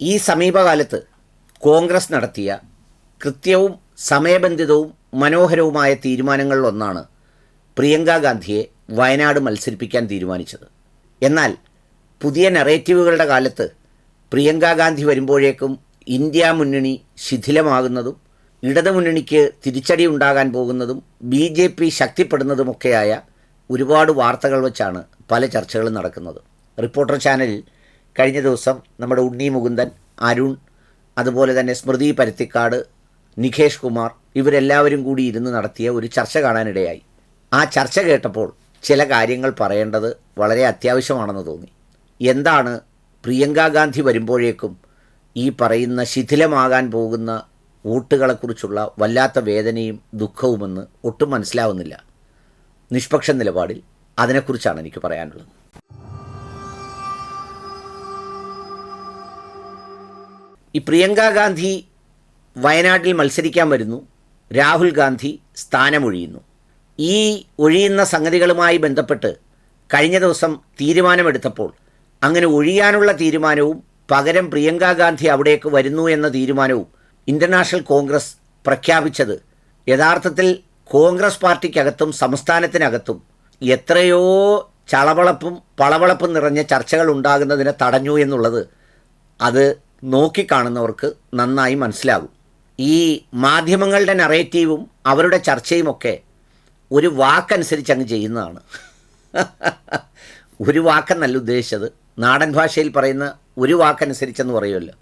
ഈ സമീപകാലത്ത് കോൺഗ്രസ് നടത്തിയ കൃത്യവും സമയബന്ധിതവും മനോഹരവുമായ തീരുമാനങ്ങളിലൊന്നാണ് പ്രിയങ്ക ഗാന്ധിയെ വയനാട് മത്സരിപ്പിക്കാൻ തീരുമാനിച്ചത്. എന്നാൽ പുതിയ നെറേറ്റീവുകളുടെ കാലത്ത് പ്രിയങ്ക ഗാന്ധി വരുമ്പോഴേക്കും ഇന്ത്യ മുന്നണി ശിഥിലമാകുന്നതും ഇടതുമുന്നണിക്ക് തിരിച്ചടി ഉണ്ടാകാൻ പോകുന്നതും ബി ജെ പി ശക്തിപ്പെടുന്നതുമൊക്കെയായ ഒരുപാട് വാർത്തകൾ വച്ചാണ് പല ചർച്ചകളും നടക്കുന്നത്. റിപ്പോർട്ടർ ചാനലിൽ കഴിഞ്ഞ ദിവസം നമ്മുടെ ഉണ്ണി മുകുന്ദൻ അരുൺ അതുപോലെ തന്നെ സ്മൃതി പരുത്തിക്കാട് നിഖേഷ് കുമാർ ഇവരെല്ലാവരും കൂടി ഇരുന്ന് നടത്തിയ ഒരു ചർച്ച കാണാനിടയായി. ആ ചർച്ച കേട്ടപ്പോൾ ചില കാര്യങ്ങൾ പറയേണ്ടത് വളരെ അത്യാവശ്യമാണെന്ന് തോന്നി. എന്താണ് പ്രിയങ്ക ഗാന്ധി വരുമ്പോഴേക്കും ഈ പറയുന്ന ശിഥിലമാകാൻ പോകുന്ന വോട്ടുകളെക്കുറിച്ചുള്ള വല്ലാത്ത വേദനയും ദുഃഖവുമെന്ന് ഒട്ടും മനസ്സിലാവുന്നില്ല. നിഷ്പക്ഷ നിലപാടിൽ അതിനെക്കുറിച്ചാണ് എനിക്ക് പറയാനുള്ളത്. ഈ പ്രിയങ്ക ഗാന്ധി വയനാട്ടിൽ മത്സരിക്കാൻ വരുന്നു. രാഹുൽ ഗാന്ധി സ്ഥാനമൊഴിയുന്നു. ഈ ഒഴിയുന്ന സംഗതികളുമായി ബന്ധപ്പെട്ട് കഴിഞ്ഞ ദിവസം തീരുമാനമെടുത്തപ്പോൾ അങ്ങനെ ഒഴിയാനുള്ള തീരുമാനവും പകരം പ്രിയങ്ക ഗാന്ധി അവിടേക്ക് വരുന്നു എന്ന തീരുമാനവും ഇന്റർനാഷണൽ കോൺഗ്രസ് പ്രഖ്യാപിച്ചത് യഥാർത്ഥത്തിൽ കോൺഗ്രസ് പാർട്ടിക്കകത്തും സംസ്ഥാനത്തിനകത്തും എത്രയോ ചളവളപ്പും പളവളപ്പും നിറഞ്ഞ ചർച്ചകൾ ഉണ്ടാകുന്നതിനെ തടഞ്ഞു എന്നുള്ളത് അത് നോക്കിക്കാണുന്നവർക്ക് നന്നായി മനസ്സിലാകും. ഈ മാധ്യമങ്ങളുടെ നറേറ്റീവും അവരുടെ ചർച്ചയുമൊക്കെ ഒരു വാക്കനുസരിച്ച് അങ്ങ് ചെയ്യുന്നതാണ്. ഒരു വാക്കെന്നല്ല ഉദ്ദേശിച്ചത്. നാടൻ ഭാഷയിൽ പറയുന്ന ഒരു വാക്കനുസരിച്ചെന്ന് പറയുമല്ലോ.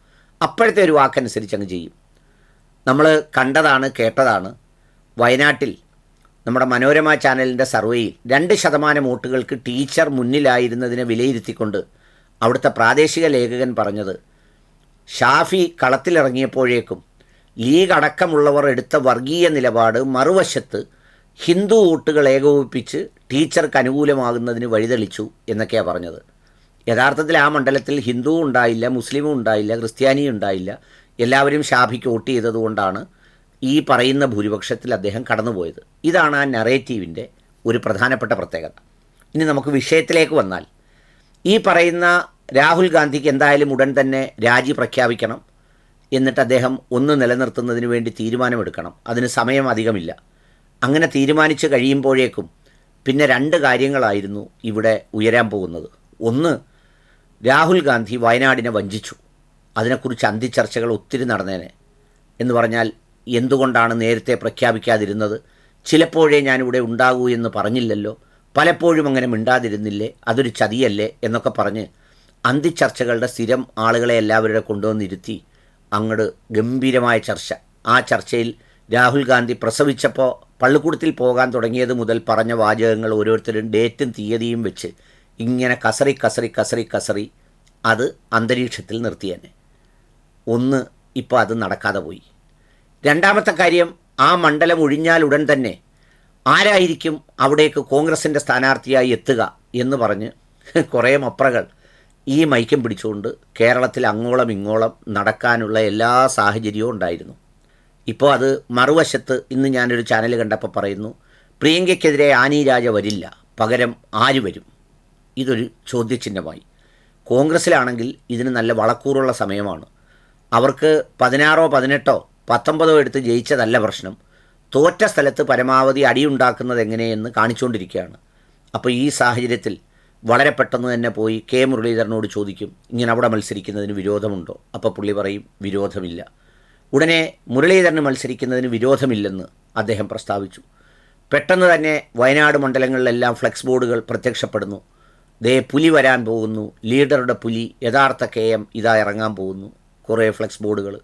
അപ്പോഴത്തെ ഒരു വാക്കനുസരിച്ച് അങ്ങ് ചെയ്യും. നമ്മൾ കണ്ടതാണ് കേട്ടതാണ്. വയനാട്ടിൽ നമ്മുടെ മനോരമ ചാനലിന്റെ സർവേയിൽ രണ്ട് ശതമാനം വോട്ടുകൾക്ക് ടീച്ചർ മുന്നിലായിരുന്നതിനെ വിലയിരുത്തിക്കൊണ്ട് അവിടുത്തെ പ്രാദേശിക ലേഖകൻ പറഞ്ഞത് ഷാഫി കളത്തിലിറങ്ങിയപ്പോഴേക്കും ലീഗ് അടക്കമുള്ളവർ എടുത്ത വർഗീയ നിലപാട് മറുവശത്ത് ഹിന്ദു വോട്ടുകൾ ഏകോപിപ്പിച്ച് ടീച്ചർക്ക് അനുകൂലമാകുന്നതിന് വഴിതെളിച്ചു എന്നൊക്കെയാണ് പറഞ്ഞത്. യഥാർത്ഥത്തിൽ ആ മണ്ഡലത്തിൽ ഹിന്ദു ഉണ്ടായില്ല മുസ്ലിമും ഉണ്ടായില്ല ക്രിസ്ത്യാനിയും ഉണ്ടായില്ല. എല്ലാവരും ഷാഫിക്ക് വോട്ട് ചെയ്തതുകൊണ്ടാണ് ഈ പറയുന്ന ഭൂരിപക്ഷത്തിൽ അദ്ദേഹം കടന്നുപോയത്. ഇതാണ് ആ നറേറ്റീവിന്റെ ഒരു പ്രധാനപ്പെട്ട പ്രത്യേകത. ഇനി നമുക്ക് വിഷയത്തിലേക്ക് വന്നാൽ ഈ പറയുന്ന രാഹുൽ ഗാന്ധിക്ക് എന്തായാലും ഉടൻ തന്നെ രാജി പ്രഖ്യാപിക്കണം. എന്നിട്ട് അദ്ദേഹം ഒന്ന് നിലനിർത്തുന്നതിന് വേണ്ടി തീരുമാനമെടുക്കണം. അതിന് സമയം അധികമില്ല. അങ്ങനെ തീരുമാനിച്ച് കഴിയുമ്പോഴേക്കും പിന്നെ രണ്ട് കാര്യങ്ങളായിരുന്നു ഇവിടെ ഉയരാൻ പോകുന്നത്. ഒന്ന് രാഹുൽ ഗാന്ധി വയനാടിനെ വഞ്ചിച്ചു. അതിനെക്കുറിച്ച് അന്തിച്ചർച്ചകൾ ഒത്തിരി നടന്നേനെ. എന്ന് പറഞ്ഞാൽ എന്തുകൊണ്ടാണ് നേരത്തെ പ്രഖ്യാപിക്കാതിരുന്നത്? ചിലപ്പോഴേ ഞാനിവിടെ ഉണ്ടാകൂ എന്ന് പറഞ്ഞില്ലല്ലോ. പലപ്പോഴും അങ്ങനെ മിണ്ടാതിരുന്നില്ലേ? അതൊരു ചതിയല്ലേ? എന്നൊക്കെ പറഞ്ഞ് അന്തിച്ചർച്ചകളുടെ സ്ഥിരം ആളുകളെ എല്ലാവരുടെ കൊണ്ടുവന്നിരുത്തി അങ്ങോട്ട് ഗംഭീരമായ ചർച്ച. ആ ചർച്ചയിൽ രാഹുൽ ഗാന്ധി പ്രസവിച്ചപ്പോൾ പള്ളിക്കൂടത്തിൽ പോകാൻ തുടങ്ങിയത് മുതൽ പറഞ്ഞ വാചകങ്ങൾ ഓരോരുത്തരും ഡേറ്റും തീയതിയും വെച്ച് ഇങ്ങനെ കസറി കസറി കസറി കസറി അത് അന്തരീക്ഷത്തിൽ നിർത്തിയേനെ. ഒന്ന് ഇപ്പോൾ അത് നടക്കാതെ പോയി. രണ്ടാമത്തെ കാര്യം ആ മണ്ഡലം ഒഴിഞ്ഞാൽ ഉടൻ തന്നെ ആരായിരിക്കും അവിടേക്ക് കോൺഗ്രസിന്റെ സ്ഥാനാർത്ഥിയായി എത്തുക എന്ന് പറഞ്ഞ് കുറേ മപ്രകൾ ഈ മൈക്കും പിടിച്ചുകൊണ്ട് കേരളത്തിൽ അങ്ങോളം ഇങ്ങോളം നടക്കാനുള്ള എല്ലാ സാഹചര്യവും ഉണ്ടായിരുന്നു. ഇപ്പോൾ അത് മറുവശത്ത് ഇന്ന് ഞാനൊരു ചാനൽ കണ്ടപ്പോൾ പറയുന്നു പ്രിയങ്കയ്ക്കെതിരെ ആനി രാജ വരില്ല പകരം ആര് വരും? ഇതൊരു ചോദ്യചിഹ്നമായി. കോൺഗ്രസ്സിലാണെങ്കിൽ ഇതിന് നല്ല വളക്കൂറുള്ള സമയമാണ്. അവർക്ക് പതിനാറോ പതിനെട്ടോ പത്തൊമ്പതോ എടുത്ത് ജയിച്ചതല്ല പ്രശ്നം. തോറ്റ സ്ഥലത്ത് പരമാവധി അടിയുണ്ടാക്കുന്നത് എങ്ങനെയെന്ന് കാണിച്ചുകൊണ്ടിരിക്കുകയാണ്. അപ്പോൾ ഈ സാഹചര്യത്തിൽ വളരെ പെട്ടെന്ന് തന്നെ പോയി കെ മുരളീധരനോട് ചോദിക്കും ഇങ്ങനെ അവിടെ മത്സരിക്കുന്നതിന് വിരോധമുണ്ടോ? അപ്പോൾ പുള്ളി പറയും വിരോധമില്ല. ഉടനെ മുരളീധരന് മത്സരിക്കുന്നതിന് വിരോധമില്ലെന്ന് അദ്ദേഹം പ്രസ്താവിച്ചു. പെട്ടെന്ന് തന്നെ വയനാട് മണ്ഡലങ്ങളിലെല്ലാം ഫ്ലെക്സ് ബോർഡുകൾ പ്രത്യക്ഷപ്പെടുന്നു. ദേ പുലി വരാൻ പോകുന്നു. ലീഡറുടെ പുലി യഥാർത്ഥ കെ എം ഇതാ ഇറങ്ങാൻ പോകുന്നു. കുറേ ഫ്ലെക്സ് ബോർഡുകൾ.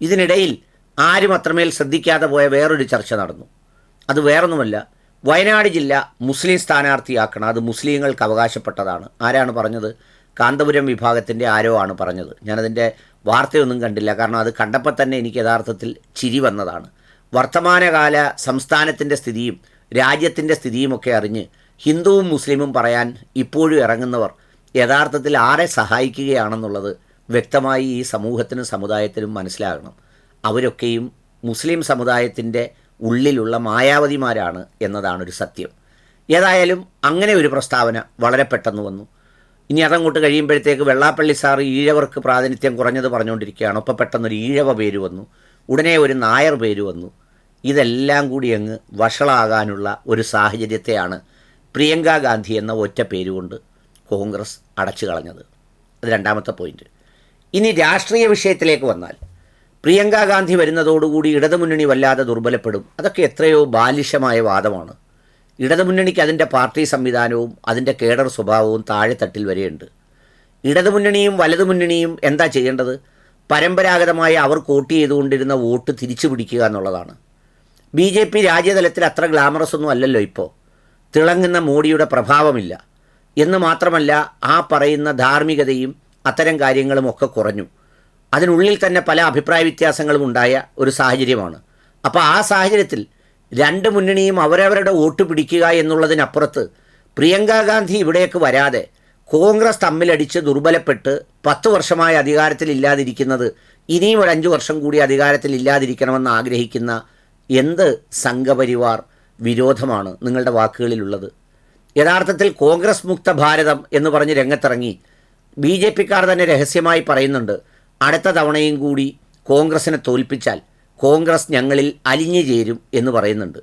ഇതിനിടയിൽ ആരും അത്രമേൽ ശ്രദ്ധിക്കാതെ പോയ വേറൊരു ചർച്ച നടന്നു. അത് വേറൊന്നുമല്ല വയനാട് ജില്ല മുസ്ലിം സ്ഥാനാർത്ഥിയാക്കണം. അത് മുസ്ലിങ്ങൾക്ക് അവകാശപ്പെട്ടതാണ്. ആരാണ് പറഞ്ഞത്? കാന്തപുരം വിഭാഗത്തിന്റെ ആരോ ആണ് പറഞ്ഞത്. ഞാനതിന്റെ വാർത്തയൊന്നും കണ്ടില്ല. കാരണം അത് കണ്ടപ്പോൾ തന്നെ എനിക്ക് യഥാർത്ഥത്തിൽ ചിരി വന്നതാണ്. വർത്തമാനകാല സംസ്ഥാനത്തിന്റെ സ്ഥിതിയും രാജ്യത്തിന്റെ സ്ഥിതിയുമൊക്കെ അറിഞ്ഞ് ഹിന്ദുവും മുസ്ലിമും പറയാൻ ഇപ്പോഴും ഇറങ്ങുന്നവർ യഥാർത്ഥത്തിൽ ആരെ സഹായിക്കുകയാണെന്നുള്ളത് വ്യക്തമായി ഈ സമൂഹത്തിനും സമുദായത്തിനും മനസ്സിലാകണം. അവരൊക്കെയും മുസ്ലിം സമുദായത്തിന്റെ ഉള്ളിലുള്ള മായാവതിമാരാണ് എന്നതാണ് ഒരു സത്യം. ഏതായാലും അങ്ങനെ ഒരു പ്രസ്താവന വളരെ പെട്ടെന്ന് വന്നു. ഇനി അതങ്ങോട്ട് കഴിയുമ്പോഴത്തേക്ക് വെള്ളാപ്പള്ളി സാർ ഈഴവർക്ക് പ്രാതിനിധ്യം കുറഞ്ഞത് പറഞ്ഞുകൊണ്ടിരിക്കുകയാണ്. ഒപ്പം പെട്ടെന്നൊരു ഈഴവ പേര് വന്നു. ഉടനെ ഒരു നായർ പേര് വന്നു. ഇതെല്ലാം കൂടി അങ്ങ് വഷളാകാനുള്ള ഒരു സാഹചര്യത്തെയാണ് പ്രിയങ്ക ഗാന്ധി എന്ന ഒറ്റ പേരുകൊണ്ട് കോൺഗ്രസ് അടച്ചു കളഞ്ഞത് അത് രണ്ടാമത്തെ പോയിന്റ്. ഇനി രാഷ്ട്രീയ വിഷയത്തിലേക്ക് വന്നാൽ പ്രിയങ്ക ഗാന്ധി വരുന്നതോടുകൂടി ഇടതുമുന്നണി വല്ലാതെ ദുർബലപ്പെടും. അതൊക്കെ എത്രയോ ബാലിശമായ വാദമാണ്. ഇടതുമുന്നണിക്ക് അതിന്റെ പാർട്ടി സംവിധാനവും അതിന്റെ കേഡർ സ്വഭാവവും താഴെത്തട്ടിൽ വരെയുണ്ട്. ഇടതുമുന്നണിയും വലതുമുന്നണിയും എന്താ ചെയ്യേണ്ടത്? പരമ്പരാഗതമായി അവർ കോട്ട് ചെയ്തുകൊണ്ടിരുന്ന വോട്ട് തിരിച്ചു പിടിക്കുക എന്നുള്ളതാണ്. ബി ജെ പി രാജ്യതലത്തിൽ അത്ര ഗ്ലാമറസ് ഒന്നും അല്ലല്ലോ ഇപ്പോൾ തിളങ്ങുന്ന മോഡിയുടെ പ്രഭാവമില്ല. എന്ന് മാത്രമല്ല ആ പറയുന്ന ധാർമ്മികതയും അത്തരം കാര്യങ്ങളും ഒക്കെ കുറഞ്ഞു. അതിനുള്ളിൽ തന്നെ പല അഭിപ്രായ വ്യത്യാസങ്ങളും ഉണ്ടായ ഒരു സാഹചര്യമാണ്. അപ്പോൾ ആ സാഹചര്യത്തിൽ രണ്ട് മുന്നണിയും അവരവരുടെ വോട്ട് പിടിക്കുക എന്നുള്ളതിനപ്പുറത്ത് പ്രിയങ്ക ഗാന്ധി ഇവിടേക്ക് വരാതെ കോൺഗ്രസ് തമ്മിലടിച്ച് ദുർബലപ്പെട്ട് പത്ത് വർഷമായി അധികാരത്തിലില്ലാതിരിക്കുന്നത് ഇനിയും ഒരു അഞ്ച് വർഷം കൂടി അധികാരത്തിൽ ഇല്ലാതിരിക്കണമെന്ന് ആഗ്രഹിക്കുന്ന എന്ത് സംഘപരിവാർ വിരോധമാണ് നിങ്ങളുടെ വാക്കുകളിലുള്ളത്? യഥാർത്ഥത്തിൽ കോൺഗ്രസ് മുക്ത ഭാരതം എന്ന് പറഞ്ഞ് രംഗത്തിറങ്ങി ബി ജെ പിക്കാർ തന്നെ രഹസ്യമായി പറയുന്നുണ്ട് അടുത്ത തവണയും കൂടി കോൺഗ്രസിനെ തോൽപ്പിച്ചാൽ കോൺഗ്രസ് ഞങ്ങളിൽ അലിഞ്ഞു ചേരും എന്ന് പറയുന്നുണ്ട്.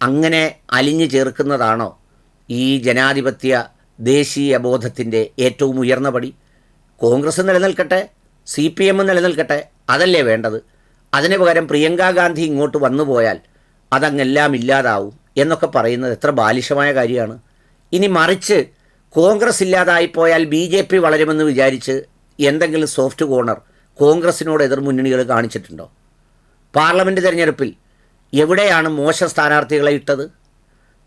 അങ്ങനെ അലിഞ്ഞു ചേർക്കുന്നതാണോ ഈ ജനാധിപത്യ ദേശീയ ബോധത്തിന്റെ ഏറ്റവും ഉയർന്ന പടി? കോൺഗ്രസ് നിലനിൽക്കട്ടെ സി പി എം നിലനിൽക്കട്ടെ അതല്ലേ വേണ്ടത്? അതിന് പകരം പ്രിയങ്ക ഗാന്ധി ഇങ്ങോട്ട് വന്നു പോയാൽ അതങ്ങെല്ലാം ഇല്ലാതാവും എന്നൊക്കെ പറയുന്നത് എത്ര ബാലിശമായ കാര്യമാണ്. ഇനി മറിച്ച് കോൺഗ്രസ് ഇല്ലാതായിപ്പോയാൽ ബി ജെ പി വളരുമെന്ന് വിചാരിച്ച് എന്തെങ്കിലും സോഫ്റ്റ് കോർണർ കോൺഗ്രസിനോട് എതിർമുന്നണികൾ കാണിച്ചിട്ടുണ്ടോ? പാർലമെന്റ് തിരഞ്ഞെടുപ്പിൽ എവിടെയാണ് മോശ സ്ഥാനാർത്ഥികളെ ഇട്ടത്?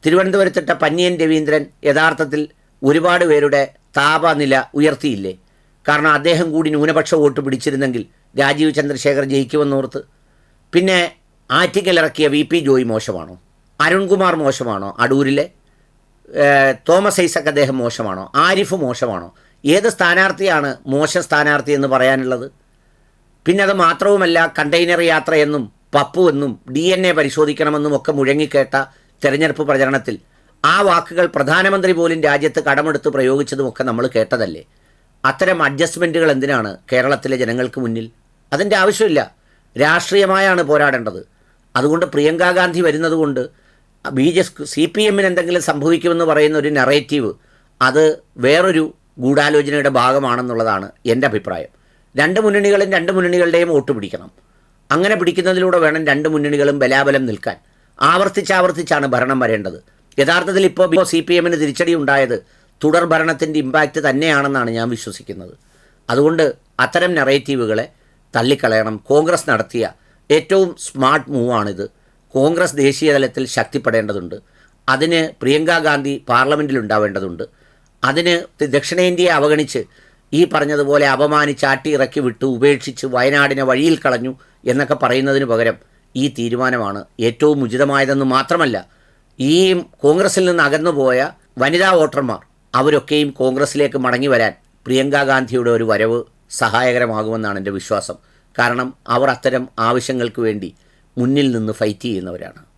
തിരുവനന്തപുരത്തിട്ട പന്നിയൻ രവീന്ദ്രൻ യഥാർത്ഥത്തിൽ ഒരുപാട് പേരുടെ താപനില ഉയർത്തിയില്ലേ? കാരണം അദ്ദേഹം കൂടി ന്യൂനപക്ഷ വോട്ട് പിടിച്ചിരുന്നെങ്കിൽ രാജീവ് ചന്ദ്രശേഖർ ജയിക്കുമെന്നോർത്ത്. പിന്നെ ആറ്റിക്കൽ ഇറക്കിയ വി പി ജോയി മോശമാണോ? അരുൺകുമാർ മോശമാണോ? അടൂരിലെ തോമസ് ഐസക് അദ്ദേഹം മോശമാണോ? ആരിഫ് മോശമാണോ? ഏത് സ്ഥാനാർത്ഥിയാണ് മോശ സ്ഥാനാർത്ഥി എന്ന് പറയാനുള്ളത്? പിന്നെ അത് മാത്രവുമല്ല കണ്ടെയ്നർ യാത്രയെന്നും പപ്പു എന്നും ഡി എൻ എ പരിശോധിക്കണമെന്നും ഒക്കെ മുഴങ്ങിക്കേട്ട തെരഞ്ഞെടുപ്പ് പ്രചരണത്തിൽ ആ വാക്കുകൾ പ്രധാനമന്ത്രി പോലും രാജ്യത്ത് കടമെടുത്ത് പ്രയോഗിച്ചതുമൊക്കെ നമ്മൾ കേട്ടതല്ലേ? അത്തരം അഡ്ജസ്റ്റ്മെന്റുകൾ എന്തിനാണ് കേരളത്തിലെ ജനങ്ങൾക്ക് മുന്നിൽ? അതിന്റെ ആവശ്യമില്ല. രാഷ്ട്രീയമായാണ് പോരാടേണ്ടത്. അതുകൊണ്ട് പ്രിയങ്കാ ഗാന്ധി വരുന്നതുകൊണ്ട് ബി ജെ സി പി എമ്മിന് എന്തെങ്കിലും സംഭവിക്കുമെന്ന് പറയുന്ന ഒരു നറേറ്റീവ് അത് വേറൊരു ഗൂഢാലോചനയുടെ ഭാഗമാണെന്നുള്ളതാണ് എന്റെ അഭിപ്രായം. രണ്ട് മുന്നണികളും രണ്ട് മുന്നണികളുടെയും വോട്ട് പിടിക്കണം. അങ്ങനെ പിടിക്കുന്നതിലൂടെ വേണം രണ്ട് മുന്നണികളും ബലാബലം നിൽക്കാൻ. ആവർത്തിച്ചാവർത്തിച്ചാണ് ഭരണം വരേണ്ടത്. യഥാർത്ഥത്തിൽ ഇപ്പോൾ സി പി എമ്മിന് തിരിച്ചടി ഉണ്ടായത് തുടർ ഭരണത്തിന്റെ ഇമ്പാക്റ്റ് തന്നെയാണെന്നാണ് ഞാൻ വിശ്വസിക്കുന്നത്. അതുകൊണ്ട് അത്തരം നെറേറ്റീവുകളെ തള്ളിക്കളയണം. കോൺഗ്രസ് നടത്തിയ ഏറ്റവും സ്മാർട്ട് മൂവാണിത് കോൺഗ്രസ് ദേശീയ തലത്തിൽ ശക്തിപ്പെടേണ്ടതുണ്ട്. അതിന് പ്രിയങ്കാ ഗാന്ധി പാർലമെന്റിൽ ഉണ്ടാവേണ്ടതുണ്ട്. അതിന് ദക്ഷിണേന്ത്യയെ അവഗണിച്ച് ഈ പറഞ്ഞതുപോലെ അപമാനിച്ച് ആട്ടി ഇറക്കി വിട്ട് ഉപേക്ഷിച്ച് വയനാടിനെ വഴിയിൽ കളഞ്ഞു എന്നൊക്കെ പറയുന്നതിന് പകരം ഈ തീരുമാനമാണ് ഏറ്റവും ഉചിതമായതെന്ന് മാത്രമല്ല ഈ കോൺഗ്രസിൽ നിന്ന് അകന്നുപോയ വനിതാ വോട്ടർമാർ അവരൊക്കെയും കോൺഗ്രസിലേക്ക് മടങ്ങി വരാൻ പ്രിയങ്ക ഗാന്ധിയുടെ ഒരു വരവ് സഹായകരമാകുമെന്നാണ് എന്റെ വിശ്വാസം. കാരണം അവർ അത്തരം ആവശ്യങ്ങൾക്ക് വേണ്ടി മുന്നിൽ നിന്ന് ഫൈറ്റ് ചെയ്യുന്നവരാണ്.